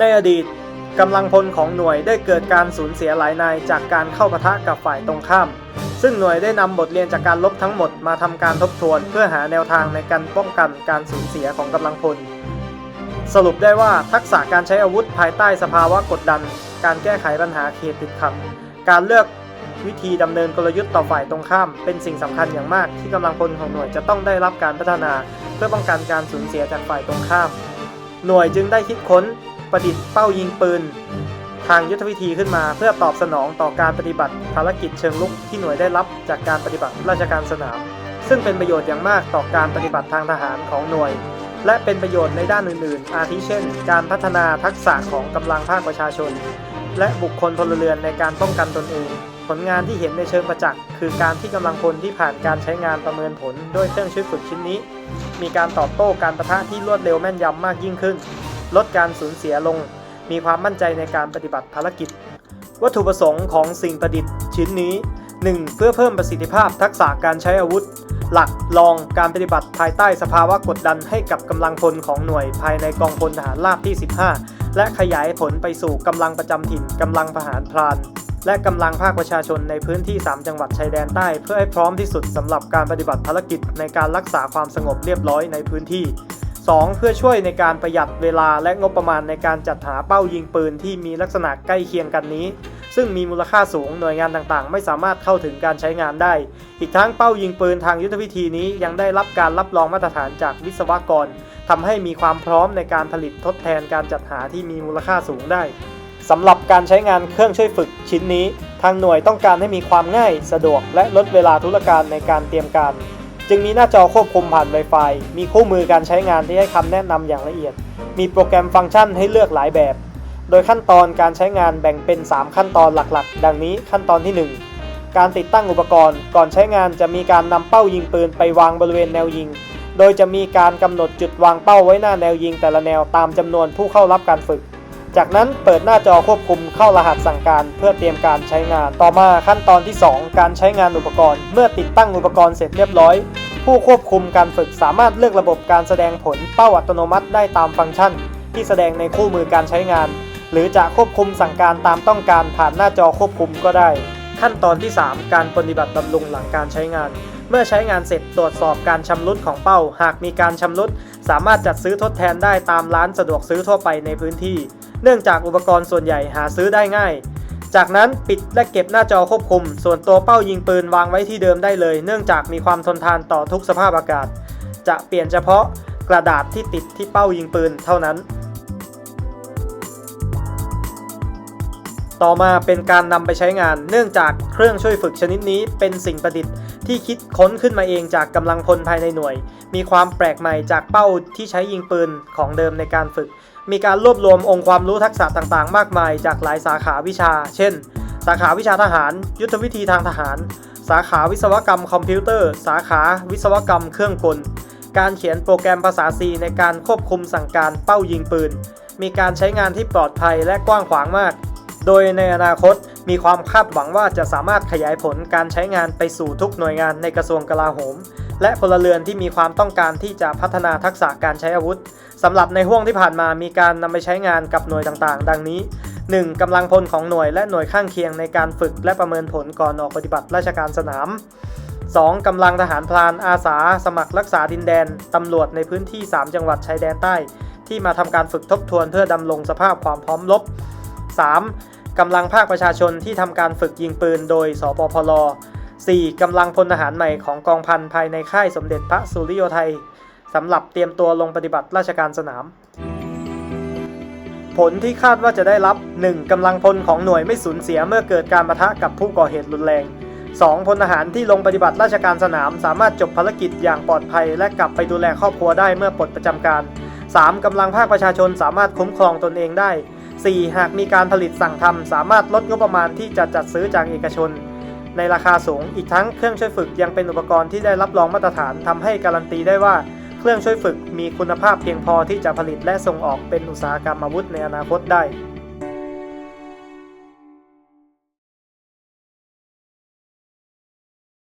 ในอดีตกำลังพลของหน่วยได้เกิดการสูญเสียหลายนายจากการเข้าปะทะกับฝ่ายตรงข้าม ซึ่งหน่วยได้นำบทเรียนจากการลบทั้งหมดมาทำการทบทวนเพื่อหาแนวทางในการป้องกันการสูญเสียของกำลังพล สรุปได้ว่าทักษะการใช้อาวุธภายใต้สภาวะกดดัน การแก้ไขปัญหาเขตติดขัด การเลือกวิธีดำเนินกลยุทธ์ต่อฝ่ายตรงข้าม เป็นสิ่งสำคัญอย่างมากที่กำลังพลของหน่วยจะต้องได้รับการพัฒนา เพื่อป้องกันการสูญเสียจากฝ่ายตรงข้าม หน่วยจึงได้คิดค้น ประดิษฐ์เป้ายิงปืน ทางยุทธวิธีขึ้นมา เพื่อตอบสนองต่อการปฏิบัติภารกิจเชิงลุกที่หน่วยได้รับจากการปฏิบัติราชการสนาม ซึ่งเป็นประโยชน์อย่างมากต่อการปฏิบัติทางทหารของหน่วย และเป็นประโยชน์ในด้านอื่น ๆ อาทิเช่น การพัฒนาทักษะของกำลังภาคประชาชน และบุคคลพลเรือนในการป้องกันตนเองผลงานที่เห็นในเชิงประจักษ์คือการที่กำลังพลที่ผ่านการใช้งานประเมินผล ด้วยเครื่องช่วยฝึกชิ้นนี้ มีการตอบโต้การประทะที่รวดเร็วแม่นยำมากยิ่งขึ้น ลดการสูญเสียลง มีความมั่นใจในการปฏิบัติภารกิจ วัตถุประสงค์ของสิ่งประดิษฐ์ชิ้นนี้ 1. เพื่อเพิ่มประสิทธิภาพทักษะการใช้อาวุธ หลักรองการปฏิบัติภายใต้สภาวะกดดันให้กับกำลังพลของหน่วยภายในกองพลทหารราบที่ 15 และขยายผลไปสู่กำลังประจำถิ่นกำลังทหารพรานและกำลังภาคประชาชนในพื้นที่ 3 จังหวัดชายแดนใต้เพื่อให้พร้อมที่สุดสำหรับการปฏิบัติภารกิจในการรักษาความสงบเรียบร้อยในพื้นที่ 2. เพื่อช่วยในการประหยัดเวลาและงบประมาณในการจัดหาเป้ายิงปืนที่มีลักษณะใกล้เคียงกันนี้ ซึ่งมีมูลค่าสูงหน่วยงานต่างๆ ไม่สามารถเข้าถึงการใช้งานได้ อีกทั้งเป้ายิงปืนทางยุทธวิธีนี้ยังได้รับการรับรองมาตรฐานจากวิศวกรทำให้มีความพร้อมในการผลิตทดแทนการจัดหาที่มีมูลค่าสูงได้สำหรับการใช้งานเครื่องช่วยฝึกชิ้นนี้ ทางหน่วยต้องการให้มีความง่าย สะดวก และลดเวลาธุรการในการเตรียมการ จึงมีหน้าจอควบคุมผ่าน Wi-Fi มีคู่มือการใช้งานที่ให้คำแนะนำอย่างละเอียด มีโปรแกรมฟังก์ชันให้เลือกหลายแบบ โดยขั้นตอนการใช้งานแบ่งเป็น 3 ขั้นตอนหลักๆ ดังนี้ขั้นตอนที่ 1 การติดตั้งอุปกรณ์ ก่อนใช้งานจะมีการนำเป้ายิงปืนไปวางบริเวณแนวยิง โดยจะมีการกำหนดจุดวางเป้าไว้หน้าแนวยิงแต่ละแนวตามจำนวนผู้เข้ารับการฝึก จากนั้นเปิดหน้าจอควบคุมเข้ารหัสสั่งการ เพื่อเตรียมการใช้งาน ต่อมาขั้นตอนที่ 2 การใช้งานอุปกรณ์ เมื่อติดตั้งอุปกรณ์เสร็จเรียบร้อย ผู้ควบคุมการฝึกสามารถเลือกระบบการแสดงผลเป้าอัตโนมัติได้ตามฟังก์ชัน ที่แสดงในคู่มือการใช้งาน หรือจะควบคุมสั่งการตามต้องการผ่านหน้าจอควบคุมก็ได้ ขั้นตอนที่ 3 การปฏิบัติบำรุงหลังการใช้งาน เมื่อใช้งานเสร็จตรวจสอบการชำรุดของเป้า หากมีการชำรุดสามารถจัดซื้อทดแทนได้ตามร้านสะดวกซื้อทั่วไปในพื้นที่ เนื่องจากอุปกรณ์ส่วนใหญ่หาซื้อได้ง่าย จากนั้นปิดและเก็บหน้าจอควบคุม ส่วนตัวเป้ายิงปืนวางไว้ที่เดิมได้เลย เนื่องจากมีความทนทานต่อทุกสภาพอากาศ จะเปลี่ยนเฉพาะกระดาษที่ติดที่เป้ายิงปืนเท่านั้น ต่อมาเป็นการนำไปใช้งาน เนื่องจากเครื่องช่วยฝึกชนิดนี้เป็นสิ่งประดิษฐ์ที่คิดค้นขึ้นมาเองจากกำลังพลภายในหน่วย มีความแปลกใหม่จากเป้าที่ใช้ยิงปืนของเดิมในการฝึก มีการรวบรวมองค์ความรู้ทักษะต่างๆ มากมายจากหลายสาขาวิชา เช่น สาขาวิชาทหาร ยุทธวิธีทางทหาร สาขาวิศวกรรมคอมพิวเตอร์ สาขาวิศวกรรมเครื่องกล การเขียนโปรแกรมภาษา C ในการควบคุมสั่งการเป้ายิงปืน มีการใช้งานที่ปลอดภัยและกว้างขวางมาก โดยในอนาคตมีความคาดหวังว่าจะสามารถขยายผลการใช้งานไปสู่ทุกหน่วยงานในกระทรวงกลาโหม และพลเรือนที่มีความต้องการที่จะพัฒนาทักษะการใช้อาวุธสำหรับในห่วงที่ผ่านมามีการนำไปใช้งานกับหน่วยต่างๆ ดังนี้ 1. กำลังพลของหน่วยและหน่วยข้างเคียงในการฝึกและประเมินผลก่อนออกปฏิบัติราชการสนาม 2. กำลังทหารพรานอาสา สมัครรักษาดินแดนตำรวจในพื้นที่ 3 จังหวัดชายแดนใต้ ที่มาทำการฝึกทบทวนเพื่อดำรงสภาพความพร้อมรบ 3. กำลังภาคประชาชนที่ทำการฝึกยิงปืนโดย สปพล 4. กำลังพลทหารใหม่ของกองพันภายในค่ายสมเด็จพระสุริโยไทยสำหรับเตรียมตัวลงปฏิบัติราชการสนาม ผลที่คาดว่าจะได้รับ 1. กำลังพลของหน่วยไม่สูญเสียเมื่อเกิดการปะทะกับผู้ก่อเหตุรุนแรง 2. พลทหารที่ลงปฏิบัติราชการสนาม สามารถจบภารกิจอย่างปลอดภัย และกลับไปดูแลครอบครัวได้เมื่อปลดประจำการ 3. กำลังภาคประชาชนสามารถคุ้มครองตนเองได้ 4. หากมีการผลิตสั่งทำสามารถลดงบประมาณที่จะจัดซื้อจากเอกชน ในราคาสูง อีกทั้งเครื่องช่วยฝึกยังเป็นอุปกรณ์ที่ได้รับรองมาตรฐานทำให้การันตีได้ว่าเครื่องช่วยฝึกมีคุณภาพเพียงพอที่จะผลิตและส่งออกเป็นอุตสาหกรรมอาวุธในอนาคตได้